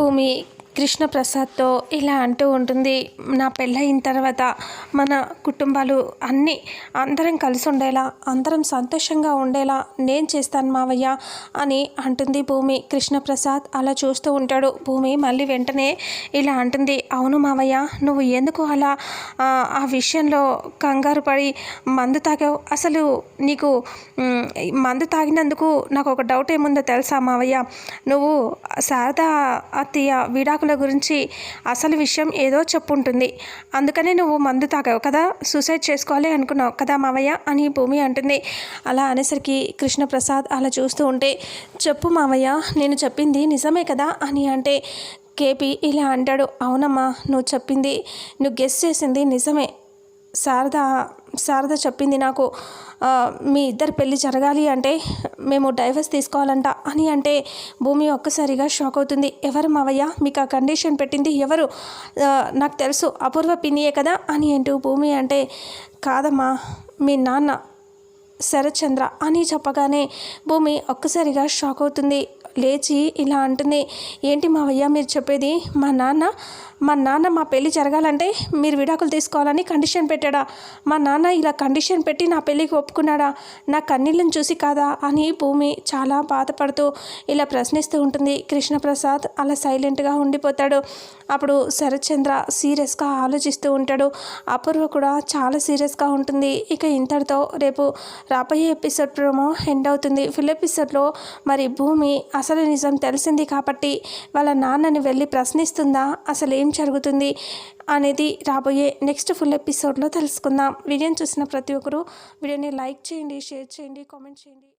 భూమి కృష్ణప్రసాద్తో ఇలా అంటూ ఉంటుంది నా పెళ్ళయిన తర్వాత మన కుటుంబాలు అన్నీ అందరం కలిసి ఉండేలా అందరం సంతోషంగా ఉండేలా నేను చేస్తాను మావయ్య అని అంటుంది భూమి. కృష్ణప్రసాద్ అలా చూస్తూ ఉంటాడు. భూమి మళ్ళీ వెంటనే ఇలా అంటుంది అవును మావయ్య నువ్వు ఎందుకు అలా ఆ, విషయంలో కంగారు పడి మందు తాగావు? అసలు నీకు మందు తాగినందుకు నాకు ఒక డౌట్ ఏముందో తెలుసా మావయ్య? నువ్వు శారదా అత్తయ్య విడాకులు గురించి అసలు విషయం ఏదో చెప్పుంటుంది. అందుకనే నువ్వు మందు తాగావు కదా? సూసైడ్ చేసుకోవాలి అనుకున్నావు కదా మావయ్య? అని భూమి అంటుంది. అలా అనేసరికి కృష్ణప్రసాద్ అలా చూస్తూ ఉంటే చెప్పు మావయ్య నేను చెప్పింది నిజమే కదా? అని అంటే కేపీ ఇలా అంటాడు అవునమ్మా నువ్వు చెప్పింది నువ్వు గెస్ చేసింది నిజమే. శారద శారద చెప్పింది నాకు మీ ఇద్దరు పెళ్ళి జరగాలి అంటే మేము డైవర్స్ తీసుకోవాలంట అని అంటే భూమి ఒక్కసారిగా షాక్ అవుతుంది. ఎవరు మావయ్య? మీకు ఆ కండిషన్ పెట్టింది ఎవరు? నాకు తెలుసు అపూర్వ పిన్నియే కదా అని అంటూ భూమి అంటే కాదమ్మా మీ నాన్న శరత్చంద్ర అని చెప్పగానే భూమి ఒక్కసారిగా షాక్ అవుతుంది. లేచి ఇలా అంటుంది ఏంటి మావయ్య మీరు చెప్పేది? మా నాన్న మా నాన్న మా పెళ్ళి జరగాలంటే మీరు విడాకులు తీసుకోవాలని కండిషన్ పెట్టాడా? మా నాన్న ఇలా కండిషన్ పెట్టి నా పెళ్ళికి ఒప్పుకున్నాడా? నా కన్నీళ్ళని చూసి కాదా? అని భూమి చాలా బాధపడుతూ ఇలా ప్రశ్నిస్తూ ఉంటుంది. కృష్ణప్రసాద్ అలా సైలెంట్గా ఉండిపోతాడు. అప్పుడు శరత్చంద్ర సీరియస్గా ఆలోచిస్తూ ఉంటాడు. అపూర్వ కూడా చాలా సీరియస్గా ఉంటుంది. ఇక ఇంతటితో రేపు రాబోయే ఎపిసోడ్ ప్రోమో ఎండ్ అవుతుంది. ఫిల్ ఎపిసోడ్లో మరి భూమి అసలు నిజం తెలిసింది కాబట్టి వాళ్ళ నాన్నని వెళ్ళి ప్రశ్నిస్తుందా? అసలు ఏం జరుగుతుంది? అనేది రాబోయే నెక్స్ట్ ఫుల్ ఎపిసోడ్లో తెలుసుకుందాం. వీడియోని చూసిన ప్రతి ఒక్కరూ వీడియోని లైక్ చేయండి షేర్ చేయండి కామెంట్ చేయండి.